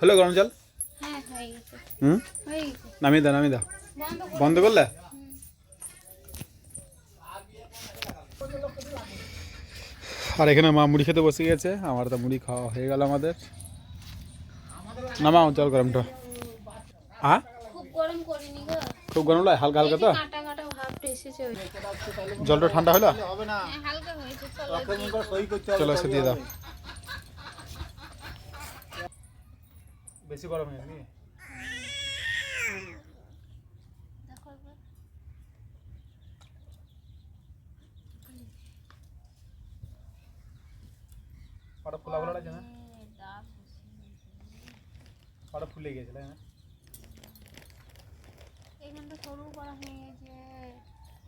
হলো গরম জল? হ্যাঁ হয়ে গেছে। হুম? হয়ে গেছে। নামিয়ে দাও নামিয়ে দাও। বন্ধ করলে? আর এখানে মা মুড়ি খেতে বসে গেছে আমার তো মুড়ি খাওয়া হয়ে গেল আমাদের। নামাও জল গরমটা হ্যাঁ? খুব গরম করিনি গো। খুব গরম লাগে হালকা হালকা তো? জলটা ঠান্ডা হলো? হ্যাঁ, চলো চলো এসে দিয়ে দাও। বেশি গরম দেখো একবার। পাটা ফুলা ভালো লাগছে না? পাটা ফুলে গেছে তাই না? এখানটা সরু করা হয়ে গেছে।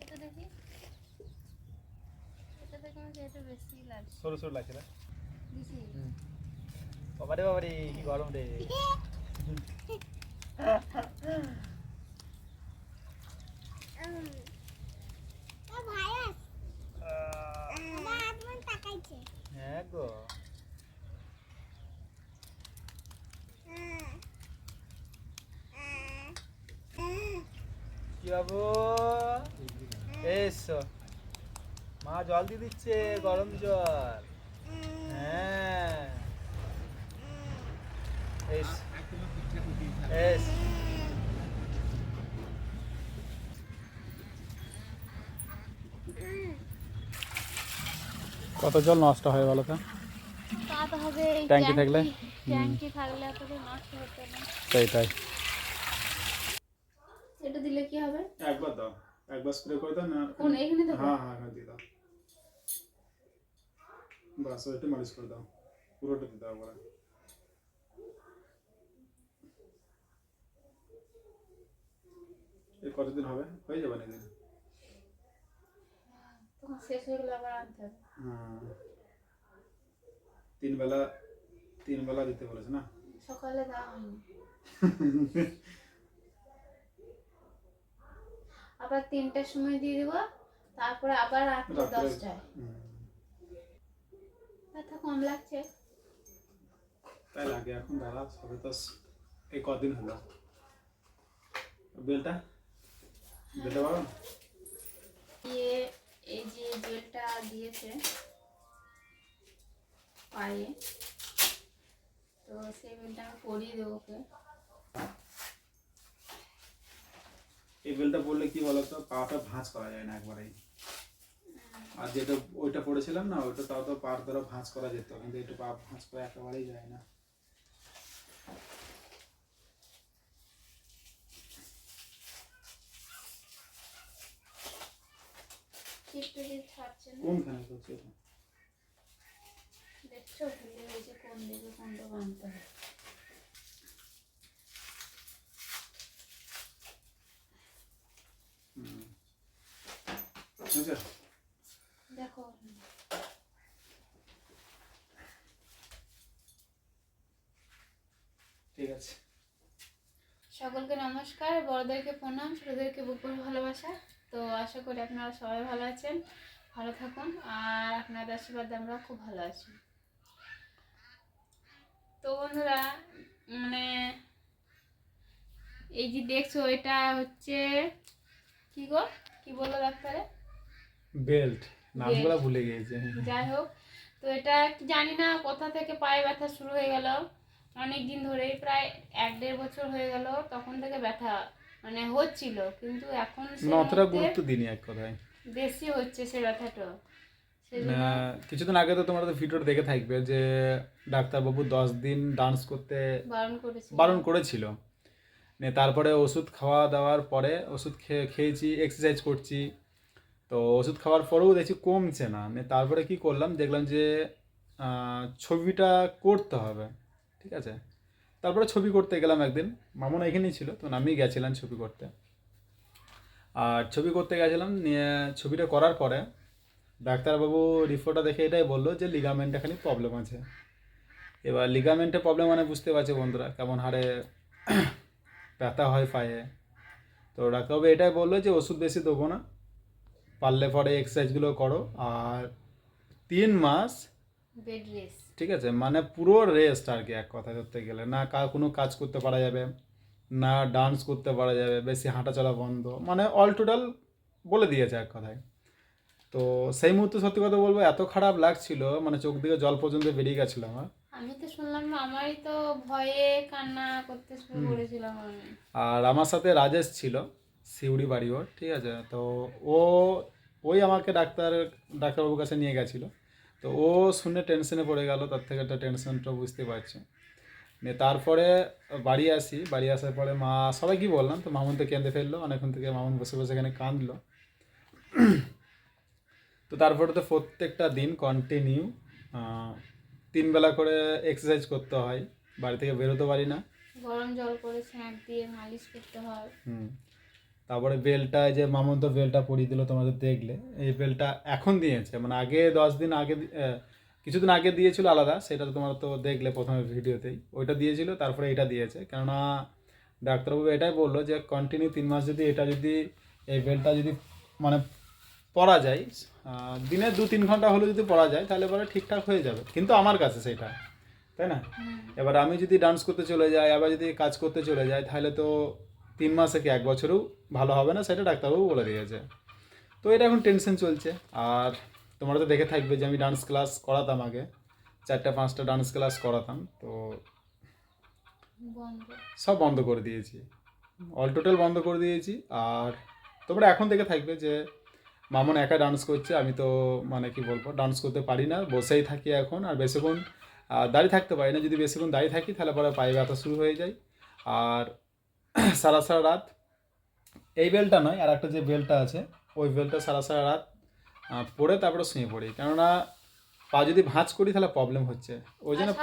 এটা দেখি? এটা দেখে হচ্ছে এটা বেশি লাগছে। সরু সরু লাগছে না? বেশি? বাবারে বাবারে কি গরম রে। হ্যাঁ গো। কি বাবু? এসো। মা জল দিয়ে দিচ্ছে, গরম জল হ্যাঁ এস এস কত জল নষ্ট হয় বলো তো? তাতে হবে এই ট্যাঙ্কি থাকলে? ট্যাঙ্কি থাকলে এত নষ্ট হতো না। তাই তাই। এটা দিলে কি হবে? একবার দাও। একবার স্প্রে করে দাও না কোন এখানে দেবো হ্যাঁ হ্যাঁ হ্যাঁ দিয়ে দাও। বাস একটু মালিশ করে দাও। পুরোটা দিয়ে দাও একবারে এই কতদিন হবে? হয়ে যাবে নাকি? শেষ হয়ে গেলে আবার আনতে হবে। তিন বেলা তিন বেলা দিতে বলেছে না? সকালে দেওয়া হয়নি। আবার তিনটার সময় দিয়ে দেবো তারপরে আবার রাত্রে দশটায়। ব্যথা কম লাগছে। তাই লাগে এখন দাঁড়া সবে তো এই কদিন হলো। বেলটা? দিয়ে এই যে জেলটা দিয়েছে পায়ে তো সেই বেলটা আমি পরিয়ে দেবো ওকে। এই বেলটা পড়লে কি বলতো পাটা ভাঁজ করা যায় না একবারেই আর যেটা ওইটা পড়েছিলাম না ওইটা তাও তো পার দ্বারা ভাঁজ করা যেত কিন্তু এটা পা ভাঁজ করা একেবারেই যায় না। চিপটে দিয়ে ছাড়ছে না। কোনখানে করছে এটা? দেখছ ভুলে গেছে কোন দিকে কোনটা বানতে দেখো। ঠিক আছে। সকলকে নমস্কার বড়দেরকে প্রণাম ছোটদেরকে বুকুর ভালোবাসা। তো আশা করি আপনারা সবাই ভালো আছেন ভালো থাকুন আর আপনাদের আশীর্বাদে আমরা খুব ভালো আছি। তো বন্ধুরা মানে এই যে দেখছ এটা হচ্ছে কি গো? কি বলল ডাক্তারে? বেল্ট। নামগুলো ভুলে গিয়েছে। যাই হোক তো এটা কি জানি না কোথা থেকে পায়ে ব্যথা শুরু হয়ে গেল। অনেক দিন ধরেই প্রায় এক দেড় বছর হয়ে গেল তখন থেকে ব্যথা মানে হচ্ছিল কিন্তু এখন অতটা গুরুত্ব দিনি এক কথায়। বেশি হচ্ছে সে ব্যথাটা। সেই কিছুদিন আগে তো তোমরা তো ভিডিও দেখে থাকবে যে ডাক্তারবাবু দশ দিন ডান্স করতে বারণ করেছে বারণ করেছিল। নে তারপরে ওষুধ খাওয়া দাওয়ার পরে ওষুধ খেয়ে খেয়েছি এক্সারসাইজ করছি। তো ওষুধ খাওয়ার পরেও দেখছি কমছে না। নে তারপরে কি করলাম দেখলাম যে ছবিটা করতে হবে। ঠিক আছে? তারপরে ছবি করতে গেলাম একদিন। মামন এখানেই ছিল, তো আমি গেছিলাম ছবি করতে। আর ছবি করতে গেছিলাম, নিয়ে ছবিটা করার পরে ডাক্তারবাবু রিপোর্টটা দেখে এটাই বলল যে লিগামেন্টটা খালি প্রবলেম আছে। এবার লিগামেন্টে প্রবলেম মানে বুঝতে পারছে বন্ধুরা, কেমন হারে ব্যথা হয় পায়ে। তো ডাক্তারবাবু এটাই বলল যে ওষুধ বেশি দেবো না, পারলে পরে এক্সারসাইজগুলো করো। আর তিন মাস বেড রেস্ট ঠিক আছে মানে পুরো রেস্ট আর কি এক কথা ধরতে গেলে। না কোনো কাজ করতে পারা যাবে না ডান্স করতে পারা যাবে বেশি হাঁটাচলা বন্ধ মানে অল টোটাল বলে দিয়েছে এক কথায়। তো সেই মুহূর্তে সত্যি কথা বলব এত খারাপ লাগছিল মানে চোখ দিকে জল পর্যন্ত বেরিয়ে গেছিল আমার। আমি তো শুনলাম আমারই তো ভয়ে কান্না করতে শুরু করেছিলাম আমি আর আমার সাথে রাজেশ ছিল সিউড়ি বাড়ি ওর ঠিক আছে? তো ও ওই আমাকে ডাক্তার ডাক্তারবাবুর কাছে নিয়ে গেছিল। তো ও শুনে টেনশনে পড়ে গেল তার থেকে একটা টেনশনটা বুঝতে পারছি। নিয়ে তারপরে বাড়ি আসি বাড়ি আসার পরে মা সবাই কি বললাম তো মামুন তো কেঁদে ফেলল অনেকক্ষণ থেকে মামুন বসে বসে এখানে কাঁদলো। তো তারপরে তো প্রত্যেকটা দিন কন্টিনিউ তিন বেলা করে এক্সারসাইজ করতে হয় বাড়ি থেকে বেরোতে পারি না। গরম জল করে স্যাঁক দিয়ে মালিশ করতে হয়। হুম। তারপরে বেলটা যে মামন্ত বেলটা পরিয়ে দিল তোমাদের দেখলে। এই বেলটা এখন দিয়েছে মানে আগে দশ দিন আগে কিছুদিন আগে দিয়েছিল আলাদা সেটা তো তোমরা তো দেখলে প্রথমে ভিডিওতেই। ওইটা দিয়েছিল তারপরে এটা দিয়েছে। কেননা ডাক্তারবাবু এটাই বলল যে কন্টিনিউ তিন মাস যদি এটা যদি এই বেলটা যদি মানে পরা যায় দিনে দু তিন ঘণ্টা হলেও যদি পরা যায় তাহলে পরে ঠিকঠাক হয়ে যাবে। কিন্তু আমার কাছে সেটা তাই না? এবার আমি যদি ডান্স করতে চলে যাই আবার যদি কাজ করতে চলে যাই তাহলে তো তিন মাসে কি এক বছরেও ভালো হবে না? সেটা ডাক্তারবাবু বলে দিয়েছে। তো এটা এখন টেনশন চলছে। আর তোমরা তো দেখে থাকবে যে আমি ডান্স ক্লাস করাতাম আগে। চারটা পাঁচটা ডান্স ক্লাস করাতাম। তো সব বন্ধ করে দিয়েছি। অল টোটাল বন্ধ করে দিয়েছি। আর তোমরা এখন দেখে থাকবে যে মামন একা ডান্স করছে। আমি তো মানে কি বলব ডান্স করতে পারি না। বসেই থাকি এখন। আর বেশিক্ষণ দাঁড়িয়ে থাকতে পারি না। যদি বেশিক্ষণ দাঁড়িয়ে থাকি তাহলে পরে পায়ে ব্যথা শুরু হয়ে যায়। আর সারা সারা রাত। এই বেলটা নয় আর একটা যে বেলটা আছে ওই বেলটা সারা সারা রাত পরে তারপরে শুয়ে পড়ি। কেননা পা যদি ভাঁজ করি তাহলে প্রবলেম হচ্ছে। ওই জন্য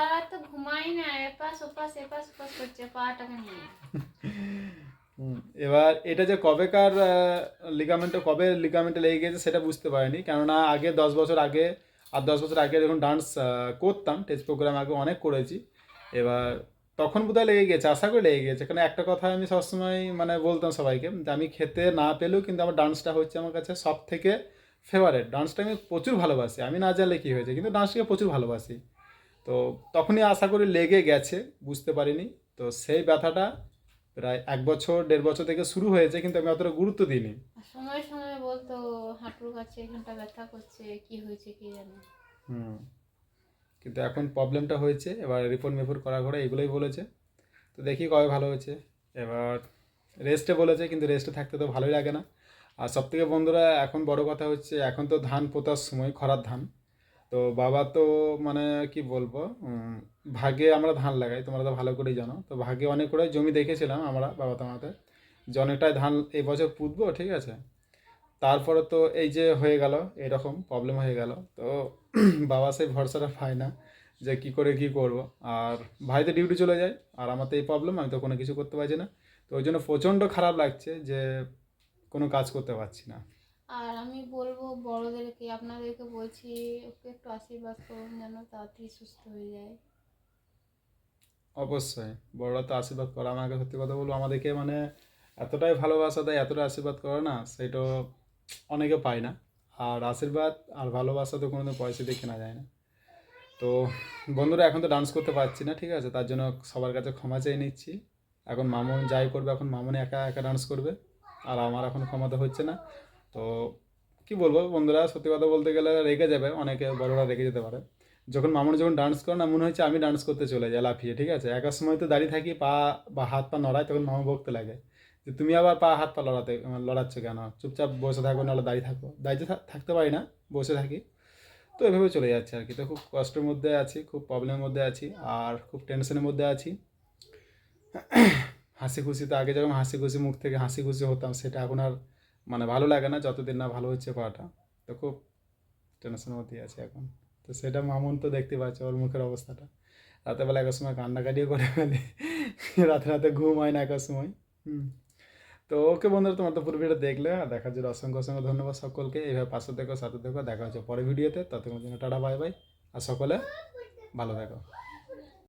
এবার এটা যে কবেকার লিগামেন্টে কবে লিগামেন্টে লেগে গেছে সেটা বুঝতে পারিনি। কেননা আগে দশ বছর আগে আর দশ বছর আগে যখন ডান্স করতাম টেস্ট প্রোগ্রাম আগে অনেক করেছি। এবার তখন বোধহয় লেগে গেছে আশা করি লেগে গেছে। কারণ একটা কথা আমি সবসময় মানে বলতাম সবাইকে যে আমি খেতে না পেলেও কিন্তু আমার ডান্সটা হচ্ছে আমার কাছে সব থেকে ফেভারেট ডান্সটা আমি প্রচুর ভালোবাসি আমি না জানলে কী হয়েছে? কিন্তু ডান্সটাকে প্রচুর ভালোবাসি। তো তখনই আশা করি লেগে গেছে বুঝতে পারিনি। তো সেই ব্যথাটা প্রায় এক বছর দেড় বছর থেকে শুরু হয়েছে কিন্তু আমি অতটা গুরুত্ব দিইনি। সময় সময় বলতো হাঁটুর কাছে এখানটা ব্যথা করছে কি হয়েছে কি জানি? হুম। কিন্তু এখন প্রবলেমটা হয়েছে। এবার রিপোর্ট মিপোর্ট করা করে এগুলোই বলেছে। তো দেখি কবে ভালো হয়েছে। এবার রেস্টে বলেছে, কিন্তু রেস্টে থাকতে তো ভালোই লাগে না। আর সব থেকে বন্ধুরা, এখন বড় কথা হচ্ছে, এখন তো ধান পোতার সময়, খরার ধান। তো বাবা তো মানে কি বলব ভাগে আমরা ধান লাগাই, তোমরা তো ভালো করেই জানো। তো ভাগে অনেক করে জমি দেখেছিলাম আমরা বাবা তোমাদের। যে ধান এই বছর পুঁতবো, ঠিক আছে? তারপরে তো এই যে হয়ে গেল, এরকম প্রবলেম হয়ে গেল। তো বাবা সেই ভরসাটা পায় না যে কি করে কি করব। আর ভাই তো ডিউটি চলে যায় আর আমার তো এই প্রবলেম আমি তো কোনো কিছু করতে পারছি না। তো ওই জন্য প্রচণ্ড খারাপ লাগছে যে কোনো কাজ করতে পারছি না। আর আমি বলব বড়দেরকে আপনাদেরকে বলছি ওকে একটু আশীর্বাদ করুন যেন তাড়াতাড়ি সুস্থ হয়ে যায়। অবশ্যই বড়রা তো আশীর্বাদ করে। আমাকে সত্যি কথা বলব আমাদেরকে মানে এতটাই ভালোবাসা দেয় এতটা আশীর্বাদ করে না সেটা অনেকে পায় না। আর আশীর্বাদ আর ভালোবাসা তো কোনোদিন পয়সা দিয়ে কেনা যায় না। তো বন্ধুরা, এখন তো ডান্স করতে পারছি না, ঠিক আছে? তার জন্য সবার কাছে ক্ষমা চেয়ে নিচ্ছি। এখন মামুন যাই করবে, এখন মামুনি একা একা ডান্স করবে, আর আমার এখন ক্ষমতা হচ্ছে না। তো কি বলব বন্ধুরা, সত্যি কথা বলতে গেলে রেগে যাবে, অনেকে বড়রা রেগে যেতে পারে। যখন মামুন যখন ডান্স করে না, মনে হচ্ছে আমি ডান্স করতে চলে যাই, লাফিয়ে, ঠিক আছে? একার সময় তো দাঁড়িয়ে থাকি, পা বা হাত পা নড়ায় তখন মামা বকতে লাগে। তুমি আবার পা হাত পা লড়াতে লড়াচ্ছ কেন? চুপচাপ বসে থাকো, নাহলে দাঁড়িয়ে থাকো। দাঁড়িয়ে থাকতে পারি না, বসে থাকি। তো এভাবে চলে যাচ্ছে আর কি। তো খুব কষ্টের মধ্যে আছি, খুব প্রবলেমের মধ্যে আছি, আর খুব টেনশনের মধ্যে আছি। হাসি খুশি তো আগে যখন হাসি খুশি মুখ থেকে হাসি খুশি হতাম, সেটা এখন আর মানে ভালো লাগে না, যতদিন না ভালো হচ্ছে পাটা। তো খুব টেনশনের মধ্যেই আছে এখন। তো সেটা মামুন তো দেখতে পাচ্ছে ওর মুখের অবস্থাটা। রাতেবেলা একার সময় কান্নাকাটিও করে ফেলে। রাতে রাতে ঘুম হয় না একার সময় হুম। তো ওকে বন্ধুরা, তোমার তো পুরো ভিডিও দেখলে। আর দেখার জন্য অসংখ্য অসংখ্য ধন্যবাদ সকলকে। এইভাবে পাশে দেখো সাথে দেখো দেখা হচ্ছে পরে ভিডিওতে। ততক্ষণ জন্য টাটা, বাই বাই। আর সকলে ভালো থাকো।